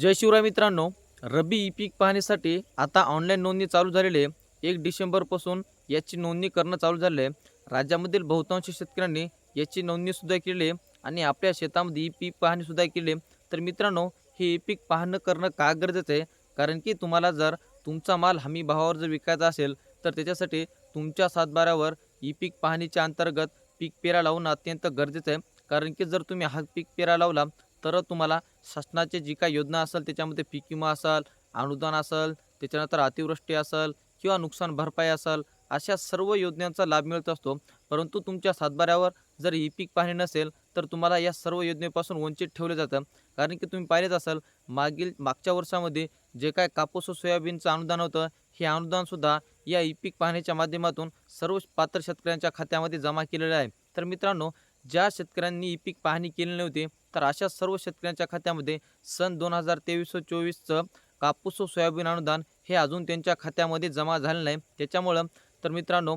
जय शिवराय मित्रांनो. रब्बी ई पीक पाहण्यासाठी आता ऑनलाईन नोंदणी चालू झालेली आहे. एक डिसेंबरपासून याची नोंदणी करणं चालू झालं आहे. राज्यामधील बहुतांश शेतकऱ्यांनी याची नोंदणीसुद्धा केली आहे आणि आपल्या शेतामध्ये ई पीक पाहणीसुद्धा केली आहे. तर मित्रांनो हे ई पीक पाहणं करणं का गरजेचं आहे? कारण की तुम्हाला जर तुमचा माल हमी भावावर जर विकायचा असेल तर त्याच्यासाठी तुमच्या सातबाऱ्यावर ई पीक पाहणीच्या अंतर्गत पीक पेरा लावणं अत्यंत गरजेचं आहे. कारण की जर तुम्ही हा पीक पेरा लावला तर तुम्हाला शासनाचे जी काही योजना असेल त्याच्यामध्ये पीक विमा असेल अनुदान असेल त्याच्यानंतर अतिवृष्टी असेल किंवा नुकसान भरपाई असेल अशा सर्व योजनांचा लाभ मिळत असतो. परंतु तुमच्या सातबाऱ्यावर जर ई पीक पाहणी नसेल तर तुम्हाला या सर्व योजनेपासून वंचित ठेवलं जातं. कारण की तुम्ही पाहिलेच असाल मागील मागच्या वर्षामध्ये जे काय कापूस व सोयाबीनचं अनुदान होतं हे अनुदानसुद्धा या ई पीक पाहणीच्या माध्यमातून सर्व पात्र शेतकऱ्यांच्या खात्यामध्ये जमा केलेलं आहे. तर मित्रांनो ज्या शेतकऱ्यांनी ई पीक पाहणी केली नव्हती तर अशा सर्व शेतकऱ्यांच्या खात्यामध्ये सन दोन हजार तेवीस व चोवीसचं कापूस व सोयाबीन अनुदान हे अजून त्यांच्या खात्यामध्ये जमा झालं नाही. त्याच्यामुळं तर मित्रांनो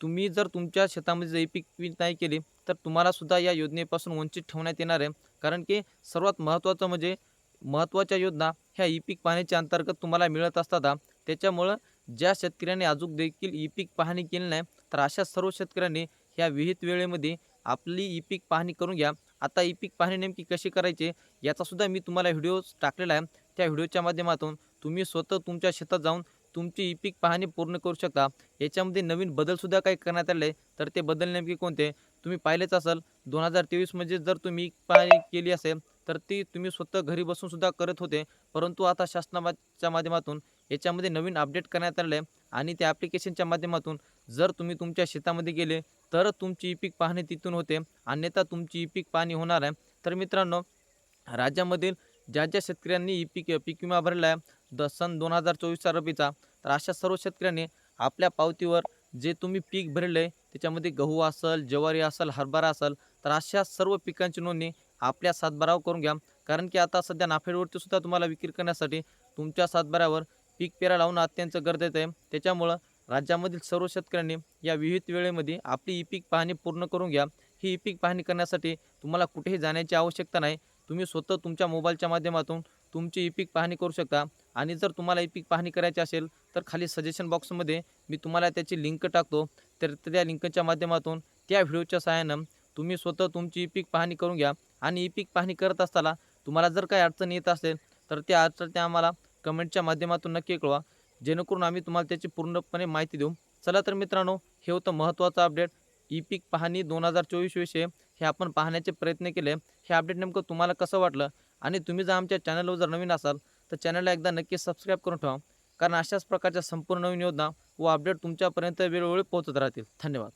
तुम्ही जर तुमच्या शेतामध्ये जर ई पीक नाही केली तर तुम्हालासुद्धा या योजनेपासून वंचित ठेवण्यात येणार आहे. कारण की सर्वात महत्त्वाचं म्हणजे महत्त्वाच्या योजना ह्या ई पीक पाहणीच्या अंतर्गत तुम्हाला मिळत असतात. त्याच्यामुळं ज्या शेतकऱ्यांनी अजून देखील ई पीक पाहणी केली नाही तर अशा सर्व शेतकऱ्यांनी ह्या विहित वेळेमध्ये आपली ई पीक पाहणी करून घ्या. आता ई पीक पाहणी नेमकी कशी करायची याचासुद्धा मी तुम्हाला व्हिडिओ टाकलेला आहे. त्या व्हिडिओच्या माध्यमातून तुम्ही स्वतः तुमच्या शेतात जाऊन तुमची ई पीक पाहणी पूर्ण करू शकता. याच्यामध्ये नवीन बदलसुद्धा काही करण्यात आले तर ते बदल नेमके कोणते? तुम्ही पाहिलेच असाल दोन हजार तेवीसमध्ये जर तुम्ही पाहणी केली असेल तर ती तुम्ही स्वतः घरी बसून सुद्धा करत होते. परंतु आता शासनाच्या माध्यमातून याच्यामध्ये नवीन अपडेट करण्यात आले आणि त्या ॲप्लिकेशनच्या माध्यमातून जर तुम्ही तुमच्या शेतामध्ये गेले तर तुमची ई पीक पाहणी तिथून होते. अन्यथा तुमची ई पीक पाहणी होणार आहे. तर मित्रांनो राज्यामधील ज्या ज्या शेतकऱ्यांनी ई पीक पीक विमा भरला आहे द सन दोन हजार चोवीसचा रबीचा तर अशा सर्व शेतकऱ्यांनी आपल्या पावतीवर जे तुम्ही पीक भरले आहे त्याच्यामध्ये गहू असेल ज्वारी असेल हरभरा असेल तर अशा सर्व पिकांची नोंदणी आपल्या सातबारावर करून घ्या. कारण की आता सध्या नाफेडवरती सुद्धा तुम्हाला विक्री करण्यासाठी तुमच्या सातबाऱ्यावर पीक पेरा लावणं अत्यंत गरजेचं आहे. त्याच्यामुळं राज्यामधील सर्व शेतकऱ्यांनी या विहित वेळेमध्ये आपली ई पीक पाहणी पूर्ण करून घ्या. ही ई पीक पाहणी करण्यासाठी तुम्हाला कुठेही जाण्याची आवश्यकता नाही. तुम्ही स्वतः तुमच्या मोबाईलच्या माध्यमातून तुमची ई पीक पाहणी करू शकता. आणि जर तुम्हाला ई पीक पाहणी करायची असेल तर खाली सजेशन बॉक्समध्ये मी तुम्हाला त्याची लिंक टाकतो. तर त्या लिंकच्या माध्यमातून त्या व्हिडिओच्या सहाय्यानं तुम्ही स्वतः तुमची ई पीक पाहणी करून घ्या. आणि ई पीक पाहणी करत असताना तुम्हाला जर काही अडचण येत असेल तर त्या अडचण त्या आम्हाला कमेंटच्या माध्यमातून नक्की कळवा. जेणेकरून आम्ही तुम्हाला त्याची पूर्णपणे माहिती देऊ. चला तर मित्रांनो हे होतं महत्त्वाचं अपडेट ई पीक पाहणी दोन हजार चोवीस विषयी. हे आपण पाहण्याचे प्रयत्न केले. हे अपडेट नेमकं तुम्हाला कसं वाटलं? आणि तुम्ही जर आमच्या चॅनलवर जर नवीन असाल तर चॅनलला एकदा नक्की सबस्क्राईब करून ठेवा. कारण अशाच प्रकारच्या संपूर्ण नवीन योजना व अपडेट तुमच्यापर्यंत वेळोवेळी पोहोचत राहतील. धन्यवाद.